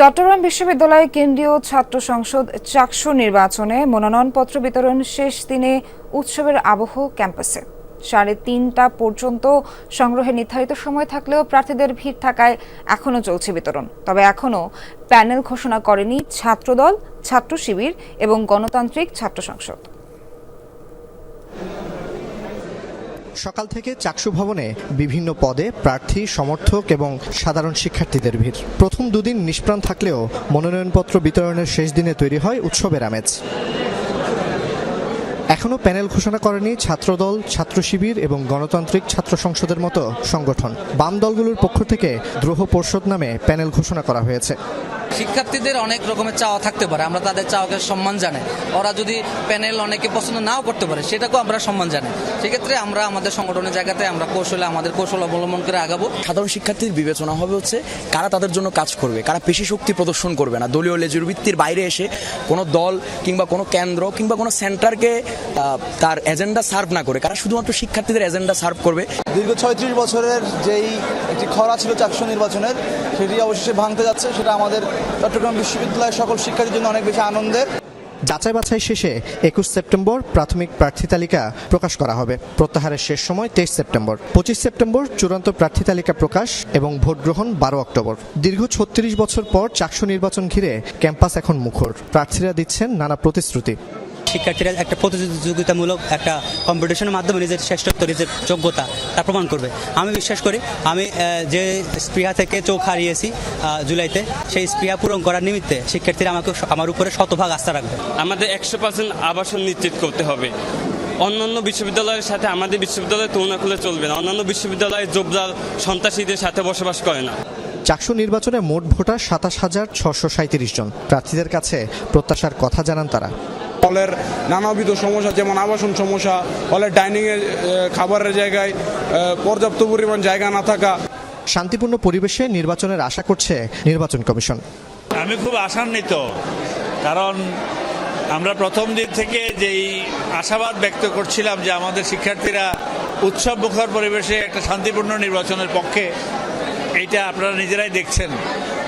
চট্টগ্রাম বিশ্ববিদ্যালয় কেন্দ্রীয় ছাত্র সংসদ চাকসু নির্বাচনে মনোনয়নপত্র বিতরণ শেষ দিনে উৎসবের আবহ ক্যাম্পাসে। সাড়ে তিনটা পর্যন্ত সংগ্রহে নির্ধারিত সময় থাকলেও প্রার্থীদের ভিড় থাকায় এখনও চলছে বিতরণ। তবে এখনও প্যানেল ঘোষণা করেনি ছাত্রদল ছাত্র শিবির এবং গণতান্ত্রিক ছাত্র সংসদ। সকাল থেকে চাকসু ভবনে বিভিন্ন পদে প্রার্থী, সমর্থক এবং সাধারণ শিক্ষার্থীদের ভিড়। প্রথম দুদিন নিষ্প্রাণ থাকলেও মনোনয়নপত্র বিতরণের শেষ দিনে তৈরি হয় উৎসবের আমেজ। এখনও প্যানেল ঘোষণা করেনি ছাত্রদল, ছাত্র শিবির এবং গণতান্ত্রিক ছাত্র সংসদের মতো সংগঠন। বাম দলগুলোর পক্ষ থেকে দ্রোহ পর্ষদ নামে প্যানেল ঘোষণা করা হয়েছে। শিক্ষার্থীদের অনেক রকমের চাওয়া থাকতে পারে আমরা তাদের চাওয়াকে সম্মান জানাই। ওরা যদি প্যানেল অনেকে পছন্দ নাও করতে পারে সেটাকেও আমরা সম্মান জানাই। সেক্ষেত্রে আমরা আমাদের সংগঠনের জায়গাতে আমরা কৌশলে আমাদের কৌশল অবলম্বন করে আগাবো। সাধারণ শিক্ষার্থীর বিবেচনা হবে হচ্ছে কারা তাদের জন্য কাজ করবে কারা পেশি শক্তি প্রদর্শন করবে না। দলীয় লেজুর ভিত্তির বাইরে এসে কোনো দল কিংবা কোনো কেন্দ্র কিংবা কোনো সেন্টারকে তার এজেন্ডা সার্ভ না করে কারা শুধুমাত্র শিক্ষার্থীদের এজেন্ডা সার্ভ করবে? দীর্ঘ ছয়ত্রিশ বছরের যেই একটি খরা ছিল চাকসু নির্বাচনের সেটি অবশেষে ভাঙতে যাচ্ছে সেটা আমাদের চট্টগ্রাম বিশ্ববিদ্যালয়ের সকল শিক্ষার্থীর জন্য অনেক বেশি আনন্দের। যাচাই বাছাই শেষে একুশ সেপ্টেম্বর প্রাথমিক প্রার্থী তালিকা প্রকাশ করা হবে। প্রত্যাহারের শেষ সময় তেইশ সেপ্টেম্বর। পঁচিশ সেপ্টেম্বর চূড়ান্ত প্রার্থী তালিকা প্রকাশ এবং ভোট গ্রহণ বারো অক্টোবর। দীর্ঘ ছত্রিশ বছর পর চাকসু নির্বাচন ঘিরে ক্যাম্পাস এখন মুখর। প্রার্থীরা দিচ্ছেন নানা প্রতিশ্রুতি। শিক্ষার্থীরা একটা প্রতিযোগিতামূলক একটা কম্পিটিশনের মাধ্যমে নিজের শ্রেষ্ঠত্ব নিজের যোগ্যতা তা প্রমাণ করবে। আমি বিশ্বাস করি আমি যে স্পৃহা থেকে চোখ হারিয়েছি জুলাইতে সেই স্পৃহা পূরণ করার নিমিত্তে শিক্ষার্থীরা আমাকে আমার উপরে শতভাগ আস্থা রাখবে। আমাদের একশো পার্সেন্ট আবাসন নিশ্চিত করতে হবে। অন্যান্য বিশ্ববিদ্যালয়ের সাথে আমাদের বিশ্ববিদ্যালয়ের তুলনা করলে চলবে না। অন্যান্য বিশ্ববিদ্যালয়ে জোবজাল সন্ত্রাসীদের সাথে বসবাস করে না। চাকসু নির্বাচনে মোট ভোটার সাতাশ হাজার ছশো সাঁত্রিশ জন। প্রার্থীদের কাছে প্রত্যাশার কথা জানান তারা। হলের নানাবিধ সমস্যা যেমন আবাসন সমস্যা হলের ডাইনিংয়ের খাবারের জায়গায় পর্যাপ্ত পরিমাণ জায়গা না থাকা। শান্তিপূর্ণ পরিবেশে নির্বাচনের আশা করছে নির্বাচন কমিশন। আমি খুব আশান্বিত কারণ আমরা প্রথম দিন থেকে যেই আশাবাদ ব্যক্ত করছিলাম যে আমাদের শিক্ষার্থীরা উৎসব মুখর পরিবেশে একটা শান্তিপূর্ণ নির্বাচনের পক্ষে এইটা আপনারা নিজেরাই দেখছেন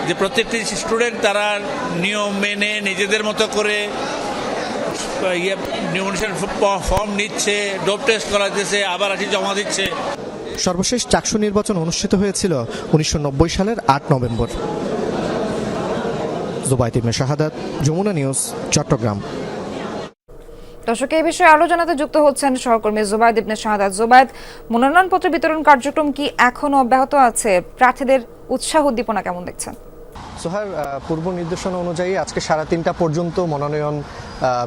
যে প্রত্যেকটি স্টুডেন্ট তারা নিয়ম মেনে নিজেদের মতো করে ইয়ে নিউমোনিশন ফর্ম নিচ্ছে ডোপ টেস্ট করাতেছে আবার আসি জমা দিচ্ছে। সর্বশেষ চাকসু নির্বাচন অনুষ্ঠিত হয়েছিল উনিশশো নব্বই সালের আট নভেম্বর। জুবাইত ইবনে শাহাদাত যমুনা নিউজ চট্টগ্রাম। দর্শক এই বিষয়ে আরও জানাতে যুক্ত হচ্ছেন সহকর্মী জোবায়দ ইবনে শাহাদাত। জোবায়দ মনোনয়নপত্র বিতরণ কার্যক্রম কি এখনও অব্যাহত আছে? প্রার্থীদের উৎসাহ উদ্দীপনা কেমন দেখছেন? সোহার পূর্ব নির্দেশনা অনুযায়ী আজকে সাড়ে তিনটা পর্যন্ত মনোনয়ন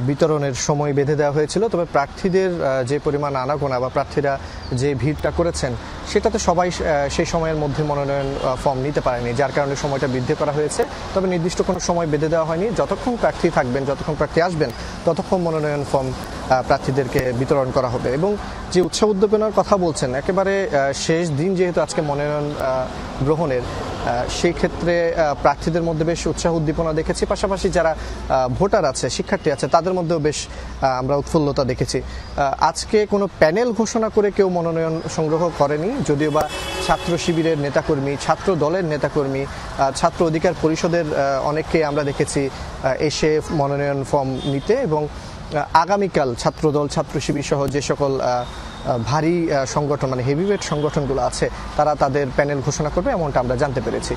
বিতরণের সময় বেঁধে দেওয়া হয়েছিল। তবে প্রার্থীদের যে পরিমাণ আনাগোনা বা প্রার্থীরা যে ভিড়টা করেছেন সেটাতে সবাই সেই সময়ের মধ্যে মনোনয়ন ফর্ম নিতে পারেনি যার কারণে সময়টা বৃদ্ধি করা হয়েছে। তবে নির্দিষ্ট কোনো সময় বেঁধে দেওয়া হয়নি। যতক্ষণ প্রার্থী থাকবেন যতক্ষণ প্রার্থী আসবেন ততক্ষণ মনোনয়ন ফর্ম প্রার্থীদেরকে বিতরণ করা হবে। এবং যে উৎসাহ উদ্দীপনার কথা বলছেন একেবারে শেষ দিন যেহেতু আজকে মনোনয়ন গ্রহণের সেই ক্ষেত্রে আহ, প্রার্থীদের মধ্যে বেশ উৎসাহ উদ্দীপনা দেখেছি। পাশাপাশি যারা ভোটার আছে, শিক্ষার্থী আছে, তাদের মধ্যেও বেশ আমরা উৎফুল্লতা দেখেছি। আজকে কোনো প্যানেল ঘোষণা করে কেউ মনোনয়ন সংগ্রহ করেনি, যদিও বা ছাত্র শিবিরের নেতাকর্মী, ছাত্র দলের নেতাকর্মী ছাত্র অধিকার পরিষদের অনেককে আমরা দেখেছি এসে মনোনয়ন ফর্ম নিতে এবং আগামীকাল ছাত্রদল, ছাত্র শিবির সহ যে সকল ভারী সংগঠন মানে হেভিওয়েট সংগঠনগুলো আছে, তারা তাদের প্যানেল ঘোষণা করবে এমনটা আমরা জানতে পেরেছি।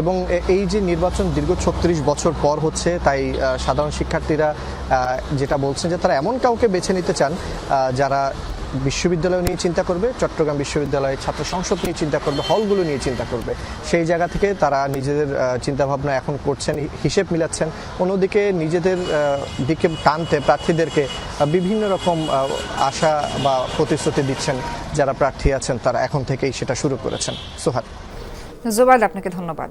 এবং এই যে নির্বাচন দীর্ঘ ছত্রিশ বছর পর হচ্ছে, তাই সাধারণ শিক্ষার্থীরা যেটা বলছেন যে তারা এমন কাউকে বেছে নিতে চান যারা বিশ্ববিদ্যালয় নিয়ে চিন্তা করবে, চট্টগ্রাম বিশ্ববিদ্যালয়ের ছাত্র সংসদ নিয়ে চিন্তা করবে, হলগুলো নিয়ে চিন্তা করবে। সেই জায়গা থেকে তারা নিজেদের চিন্তা ভাবনা এখন করছেন হিসেব মিলাচ্ছেন। অন্যদিকে নিজেদের দিকে টানতে প্রার্থীদেরকে বিভিন্ন রকম আশা বা প্রতিশ্রুতি দিচ্ছেন যারা প্রার্থী আছেন, তারা এখন থেকেই সেটা শুরু করেছেন। সোহাদ জোবায়দ আপনাকে ধন্যবাদ।